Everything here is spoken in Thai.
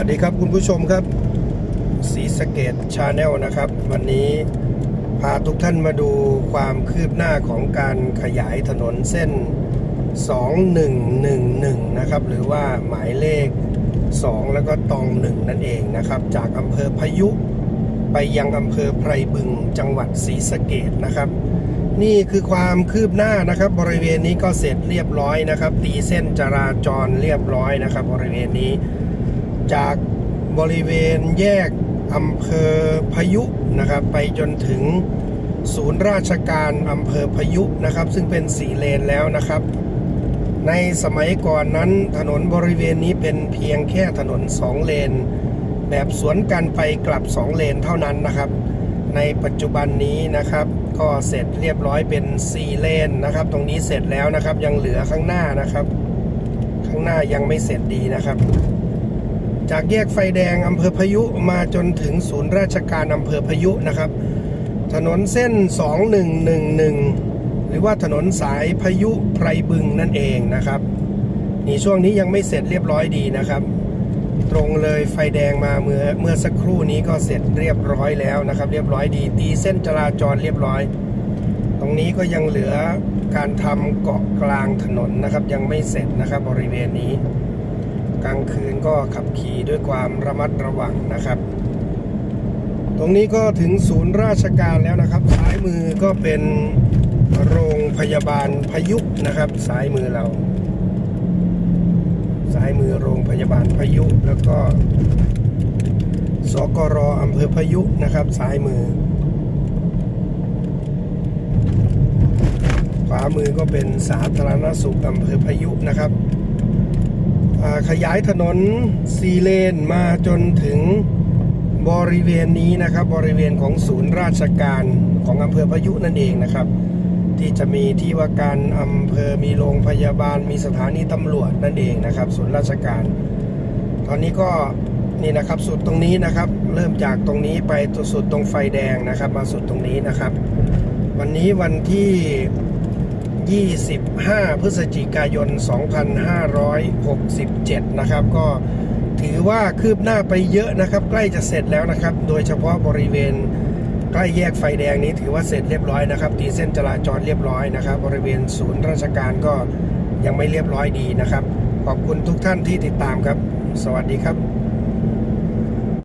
สวัสดีครับคุณผู้ชมครับสีสะเกตชาแนลนะครับ วันนี้พาทุกท่านมาดูความคืบหน้าของการขยายถนนเส้น 2111 นะครับ หรือว่าหมายเลข 2 แล้วก็ตอง 1 นั่นเองนะครับ จากอำเภอพายุไปยังอำเภอไพรบึงจังหวัดศรีสะเกดนะครับ นี่คือความคืบหน้านะครับ บริเวณนี้ก็เสร็จเรียบร้อยนะครับ ตีเส้นจราจรเรียบร้อยนะครับ บริเวณนี้ จากบริเวณแยกอำเภอพยุนะครับ ไปจนถึงศูนย์ราชการอำเภอพยุนะครับ ซึ่งเป็นสีเลนแล้วนะครับ ในสมัยก่อนนั้นถนนบริเวณนี้เป็นเพียงแค่ถนนสองเลน แบบสวนกันไปกลับสองเลนเท่านั้นนะครับ ในปัจจุบันนี้นะครับ ก็เสร็จเรียบร้อยเป็น4เลนนะครับ ตรงนี้เสร็จแล้วนะครับยังเหลือข้างหน้านะครับ ข้างหน้ายังไม่เสร็จดีนะครับ จากแยกไฟแดงอำเภอพายุมาจนถึงศูนย์ราชการอำเภอพายุนะครับ ถนนเส้น 2111 หรือว่าถนนสายพายุไพรบึงนั่นเองนะครับนี่ช่วงนี้ยังไม่เสร็จเรียบร้อยดีนะครับ ตรงเลยไฟแดงมาเมื่อเมื่อสักครู่นี้ก็เสร็จเรียบร้อยแล้วนะครับ เรียบร้อยดี ตีเส้นจราจรเรียบร้อย ตรงนี้ก็ยังเหลือการทำเกาะกลางถนนนะครับ ยังไม่เสร็จนะครับบริเวณนี้ กลางคืนก็ขับขี่ด้วยความระมัดระวังนะครับ ตรงนี้ก็ถึงศูนย์ราชการแล้วนะครับซ้ายมือก็เป็นโรงพยาบาลพยุนะครับซ้ายมือเราซ้ายมือโรงพยาบาลพยุแล้วก็สกรอำเภอพยุนะครับซ้ายมือ ขวามือก็เป็นสาธารณสุขอำเภอพยุนะครับ ขยายถนนซีเลนมาจนถึงบริเวณนี้นะครับ บริเวณของศูนย์ราชการของอำเภอพยุนั่นเองนะครับ ที่จะมีที่ว่าการอำเภอมีโรงพยาบาลมีสถานีตำรวจนั่นเองนะครับ ศูนย์ราชการ ตอนนี้ก็นี่นะครับสุดตรงนี้นะครับ เริ่มจากตรงนี้ไปสุดตรงไฟแดงนะครับ มาสุดตรงนี้นะครับ วันนี้วันที่ 25 พฤศจิกายน 2567 นะครับ ก็ถือว่าคืบหน้าไปเยอะนะครับ ใกล้จะเสร็จแล้วนะครับ โดยเฉพาะบริเวณใกล้แยกไฟแดงนี้ถือว่าเสร็จเรียบร้อยนะครับตีเส้นจราจรเรียบร้อยนะครับ บริเวณศูนย์ราชการก็ยังไม่เรียบร้อยดีนะครับ ขอบคุณทุกท่านที่ติดตามครับ สวัสดีครับ